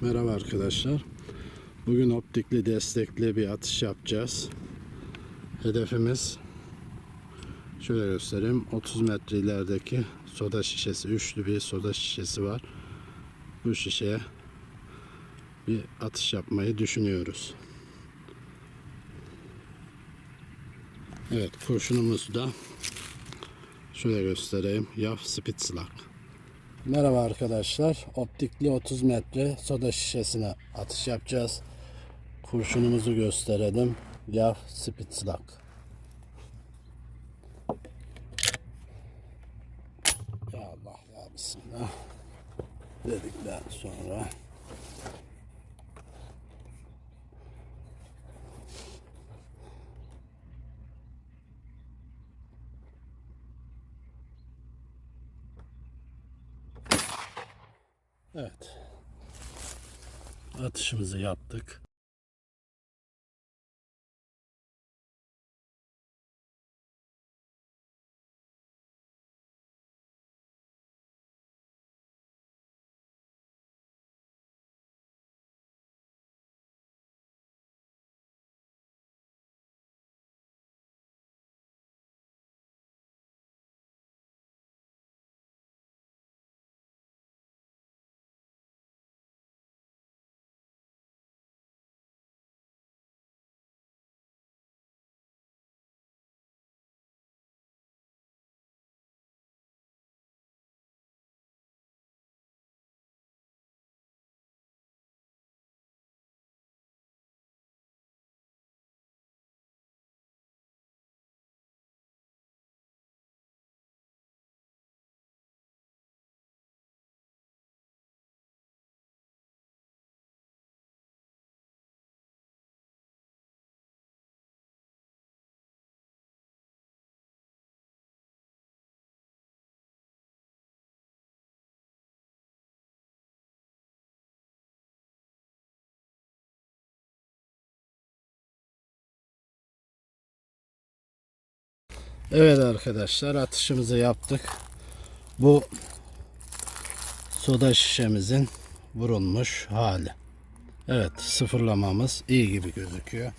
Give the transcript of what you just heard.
Merhaba arkadaşlar. Bugün optikli destekli bir atış yapacağız. Hedefimiz şöyle göstereyim. 30 metre ilerideki soda şişesi, üçlü bir soda şişesi var. Bu şişeye bir atış yapmayı düşünüyoruz. Evet, kurşunumuz da şöyle göstereyim. Yaf Spitzlak. Merhaba arkadaşlar. Optikli 30 metre soda şişesine atış yapacağız. Kurşunumuzu gösterelim. Yaf Spitzlak. Ya Allah ya Bismillah. Dedikten sonra Evet. Atışımızı yaptık. Evet arkadaşlar atışımızı yaptık. Bu soda şişemizin vurulmuş hali. Evet sıfırlamamız iyi gibi gözüküyor.